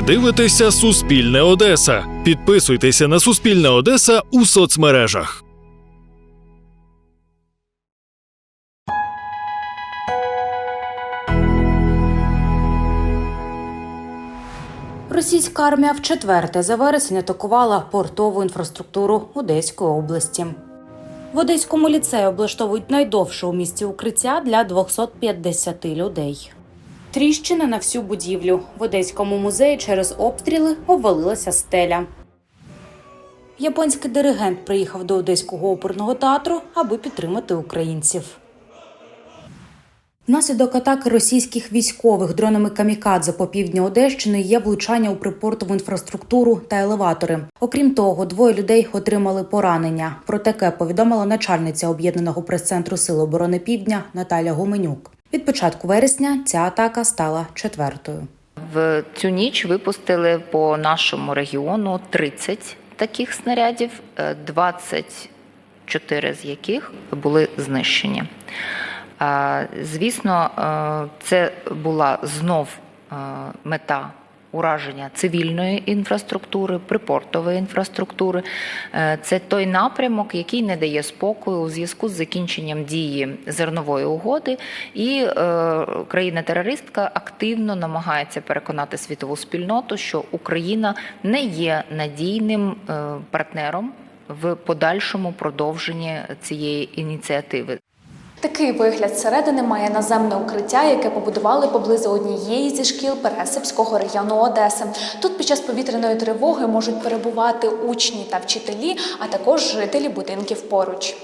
Ви дивитеся Суспільне Одеса. Підписуйтеся на Суспільне Одеса у соцмережах. Російська армія вчетверте за вересень атакувала портову інфраструктуру Одеської області. В Одеському ліцеї облаштовують найдовше у місті укриття для 250 людей. Тріщина на всю будівлю. В Одеському музеї через обстріли обвалилася стеля. Японський диригент приїхав до Одеського оперного театру, аби підтримати українців. Внаслідок атаки російських військових дронами камікадзе по півдню Одещини є влучання у припортову інфраструктуру та елеватори. Окрім того, двоє людей отримали поранення. Про таке повідомила начальниця об'єднаного прес-центру Сил оборони Півдня Наталя Гуменюк. Від початку вересня ця атака стала четвертою. В цю ніч випустили по нашому регіону 30 таких снарядів, е, 24 з яких були знищені. Е, Звісно, е, це була знов е, мета ураження цивільної інфраструктури, припортової інфраструктури. Е, Це той напрямок, який не дає спокою у зв'язку з закінченням дії зернової угоди, і е, країна-терористка активно намагається переконати світову спільноту, що Україна не є надійним е, партнером в подальшому продовженні цієї ініціативи. Такий вигляд зсередини має наземне укриття, яке побудували поблизу однієї зі шкіл Пересипського району Одеси. Тут під час повітряної тривоги можуть перебувати учні та вчителі, а також жителі будинків поруч.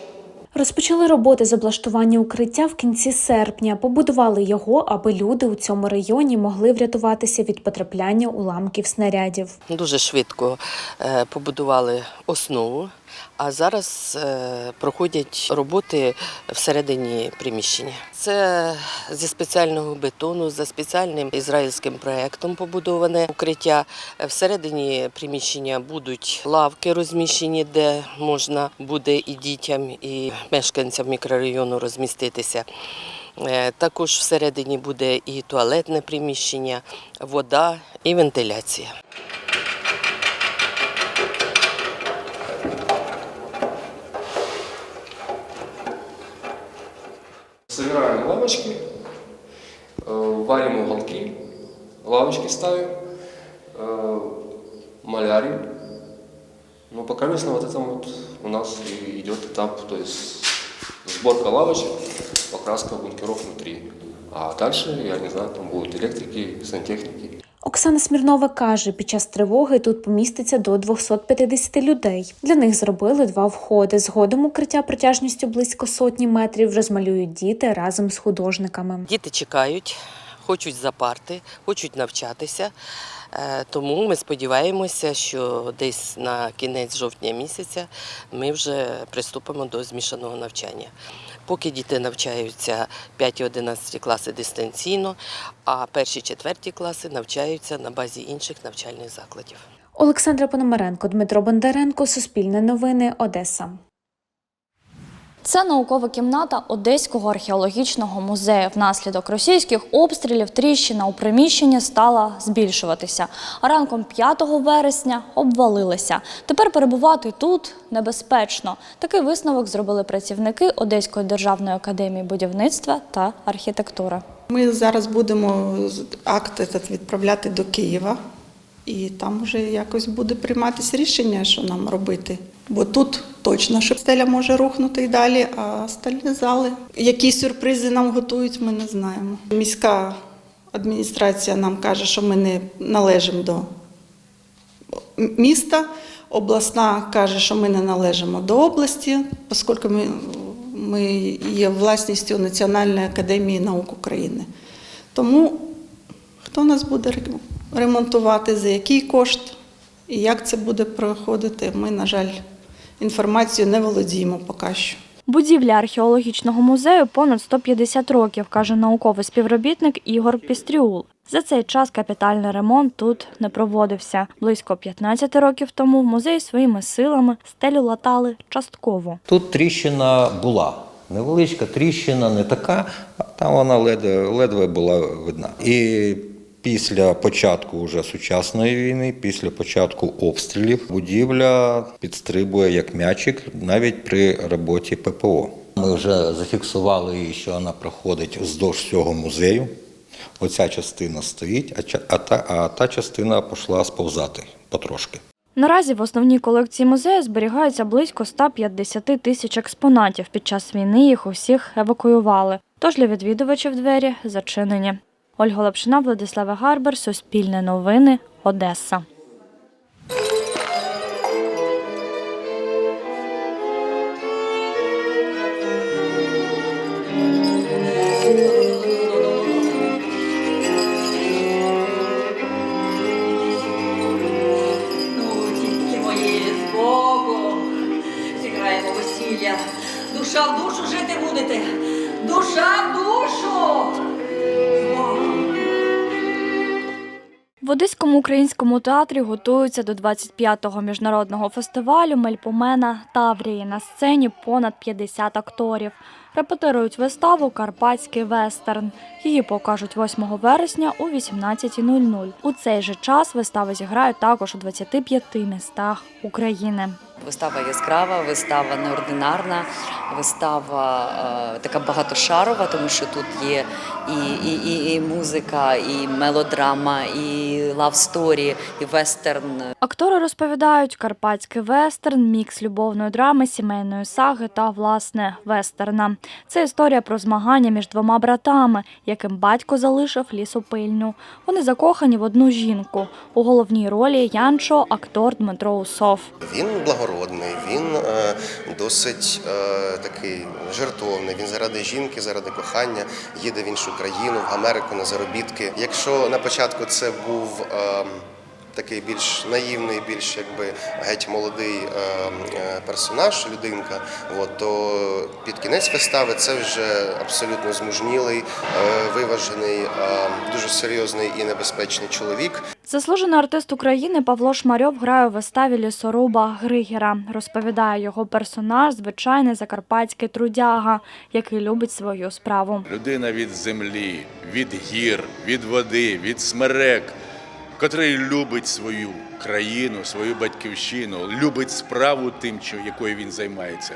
Розпочали роботи з облаштування укриття в кінці серпня. Побудували його, аби люди у цьому районі могли врятуватися від потрапляння уламків снарядів. Дуже швидко е, побудували основу, а зараз е, проходять роботи всередині приміщення. Це зі спеціального бетону, за спеціальним ізраїльським проєктом побудоване укриття. Всередині приміщення будуть лавки розміщені, де можна буде і дітям, і мешканцям мікрорайону розміститися. Е, Також всередині буде і туалетне приміщення, вода і вентиляція. Собираем лавочки, варим уголки, лавочки ставим, малярим. Ну, пока местно вот это вот у нас идет этап, то есть сборка лавочек, покраска бункеров внутри. А дальше, я не знаю, там будут электрики, сантехники. Оксана Смірнова каже, під час тривоги тут поміститься до 250 людей. Для них зробили два входи. Згодом укриття протяжністю близько сотні метрів розмалюють діти разом з художниками. Діти чекають, хочуть за парти, хочуть навчатися. Е, Тому ми сподіваємося, що десь на кінець жовтня місяця ми вже приступимо до змішаного навчання. Поки діти навчаються 5-11 класи дистанційно, а перші четверті класи навчаються на базі інших навчальних закладів. Олександра Пономаренко, Дмитро Бондаренко, Суспільне новини, Одеса. Це наукова кімната Одеського археологічного музею. Внаслідок російських обстрілів тріщина у приміщенні стала збільшуватися. Ранком 5 вересня обвалилася. Тепер перебувати тут небезпечно. Такий висновок зробили працівники Одеської державної академії будівництва та архітектури. Ми зараз будемо з- акт этот відправляти до Києва, і там вже якось буде прийматися рішення, що нам робити. Бо тут точно, що може рухнути і далі, а остальні зали. Які сюрпризи нам готують, ми не знаємо. Міська адміністрація нам каже, що ми не належимо до міста. Обласна каже, що ми не належимо до області, оскільки ми, ми є власністю Національної академії наук України. Тому хто нас буде ремонтувати, за який кошт і як це буде проходити, ми, на жаль, інформацію не володіємо поки що. Будівля археологічного музею понад 150 років, каже науковий співробітник Ігор Пістріул. За цей час капітальний ремонт тут не проводився. Близько 15 років тому музей своїми силами стелю латали частково. Тут тріщина була. Невеличка тріщина, не така, а там вона ледве, ледве була видна. І Після початку уже сучасної війни, після початку обстрілів, будівля підстрибує як м'ячик навіть при роботі ППО. Ми вже зафіксували, її, що вона проходить вздовж всього музею. Оця частина стоїть, а, та, а та частина пішла сповзати потрошки. Наразі в основній колекції музею зберігається близько 150 тисяч експонатів. Під час війни їх усіх евакуювали. Тож для відвідувачів двері зачинені. Ольга Лапшина, Владислава Гарбер, Суспільне новини, Одеса. Українському театрі готуються до 25-го міжнародного фестивалю Мельпомена Таврії. На сцені понад 50 акторів. Репетирують виставу Карпатський вестерн. Її покажуть 8 вересня у 18.00. У цей же час вистави зіграють також у 25 містах України. Вистава яскрава, вистава неординарна, вистава е, така багатошарова, тому що тут є і, і, і, і музика, і мелодрама, і лавсторі, і вестерн. Актори розповідають карпатський вестерн, мікс любовної драми, сімейної саги та власне вестерна. Це історія про змагання між двома братами, яким батько залишив лісопильню. Вони закохані в одну жінку. У головній ролі Янчо, актор Дмитро Усов. Він благородний, він е, досить е, такий жертовний. Він заради жінки, заради кохання їде в іншу країну, в Америку на заробітки. Якщо на початку це був е, такий більш наївний, більш якби геть молодий е, е, персонаж, людинка, от, то під кінець вистави це вже абсолютно змужнілий, е, виважений, дуже серйозний і небезпечний чоловік. Заслужений артист України Павло Шмарьов грає у виставі лісоруба Григера. Розповідає його персонаж, звичайний закарпатський трудяга, який любить свою справу. Людина від землі, від гір, від води, від смерек, котрий любить свою країну, свою батьківщину, любить справу тим, якою він займається,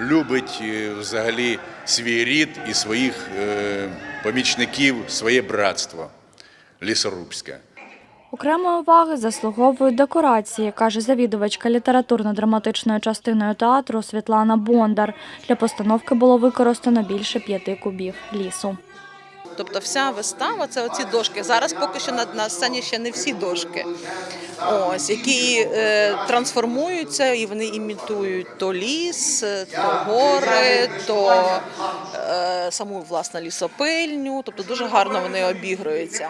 любить е, взагалі свій рід і своїх е, помічників, своє братство лісорубське. Окремої уваги заслуговують декорації, каже завідувачка літературно-драматичною частиною театру Світлана Бондар. Для постановки було використано більше п'яти кубів лісу. Тобто вся вистава це оці дошки. Зараз поки що на, на сцені ще не всі дошки, ось які е, трансформуються і вони імітують то ліс, е, то гори, то е, саму власне лісопильню. Тобто дуже гарно вони обігруються.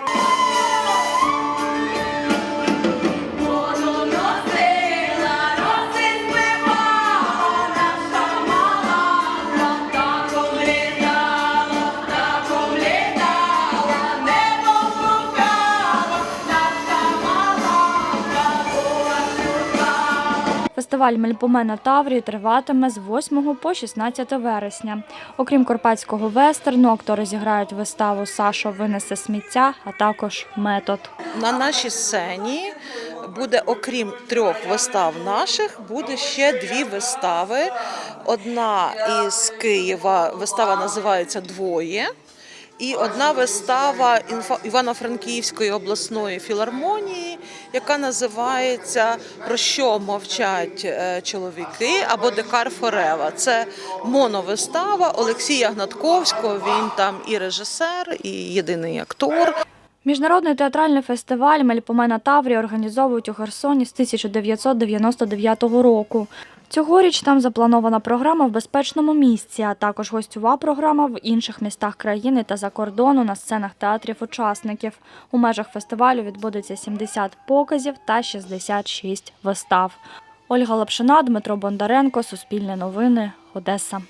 Фестиваль Мельпомена Таврії триватиме з 8 по 16 вересня. Окрім карпатського вестерну, актори зіграють виставу Сашо винесе сміття, а також метод. На нашій сцені буде, окрім трьох вистав наших, буде ще дві вистави. Одна із Києва, вистава називається Двоє. І одна вистава Івано-Франківської обласної філармонії, яка називається Про що мовчать е, чоловіки або Декар Форева. Це моновистава Олексія Гнатковського. Він там і режисер, і єдиний актор. Міжнародний театральний фестиваль Мельпомена Таврія організовують у Херсоні з 1999 року. Цьогоріч там запланована програма в безпечному місці, а також гостьова програма в інших містах країни та за кордону на сценах театрів учасників. У межах фестивалю відбудеться 70 показів та 66 вистав. Ольга Лапшина, Дмитро Бондаренко, Суспільне новини, Одеса.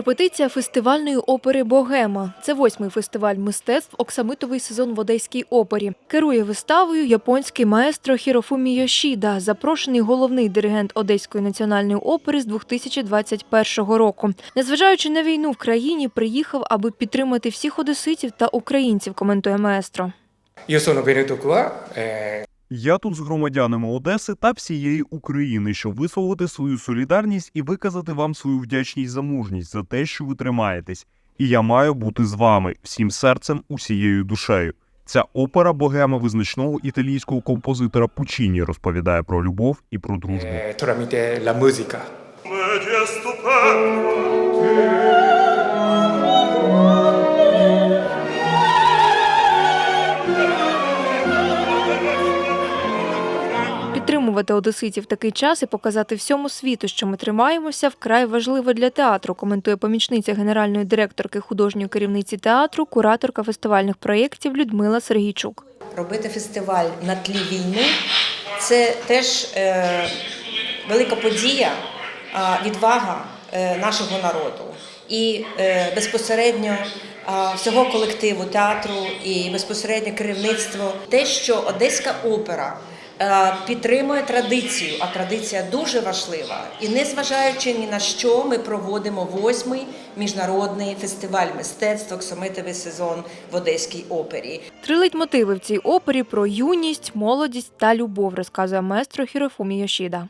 Репетиція фестивальної опери Богема. Це восьмий фестиваль мистецтв Оксамитовий сезон в Одеській опері. Керує виставою японський маестро Хірофумі Йошіда, запрошений головний диригент Одеської національної опери з 2021 року. Незважаючи на війну в країні, приїхав, аби підтримати всіх одеситів та українців. Коментує маестро. Я тут з громадянами Одеси та всієї України, щоб висловити свою солідарність і виказати вам свою вдячність за мужність за те, що ви тримаєтесь. І я маю бути з вами всім серцем, усією душею. Ця опера богема визначного італійського композитора Пучіні розповідає про любов і про дружбу. Е, Траміте ла музика. зібрати одеситів такий час і показати всьому світу, що ми тримаємося, вкрай важливо для театру. Коментує помічниця генеральної директорки художньої керівниці театру, кураторка фестивальних проєктів Людмила Сергійчук. Робити фестиваль на тлі війни це теж е, велика подія, відвага е, нашого народу і е, безпосередньо. Всього колективу театру і безпосереднє керівництво, те, що одеська опера Е, підтримує традицію, а традиція дуже важлива. І незважаючи ні на що, ми проводимо восьмий міжнародний фестиваль мистецтва «Ксометовий сезон в Одеській опері. Три лейтмотиви в цій опері про юність, молодість та любов розказує маестро Хірофумі Йошіда.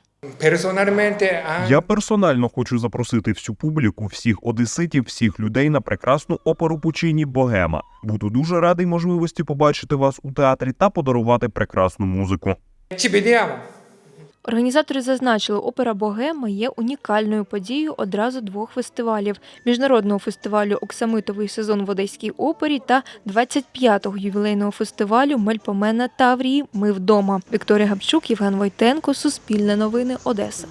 Я персонально хочу запросити всю публіку, всіх одеситів, всіх людей на прекрасну оперу Пучині Богема. Буду дуже радий можливості побачити вас у театрі та подарувати прекрасну музику vediamo Організатори зазначили, опера Богема є унікальною подією одразу двох фестивалів: міжнародного фестивалю Оксамитовий сезон в Одеській опері та 25-го ювілейного фестивалю Мельпомена Таврії. Ми вдома. Вікторія Габчук, Євген Войтенко, Суспільне новини, Одеса.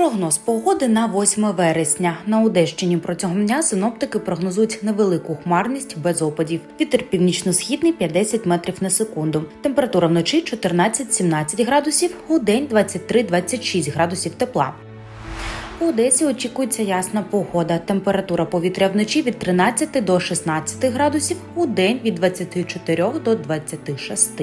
Прогноз погоди на 8 вересня. На Одещині протягом дня синоптики прогнозують невелику хмарність без опадів. Вітер північно-східний 50 метрів на секунду. Температура вночі 14-17 градусів, у день 23-26 градусів тепла. У Одесі очікується ясна погода. Температура повітря вночі від 13 до 16 градусів, у день від 24 до 26.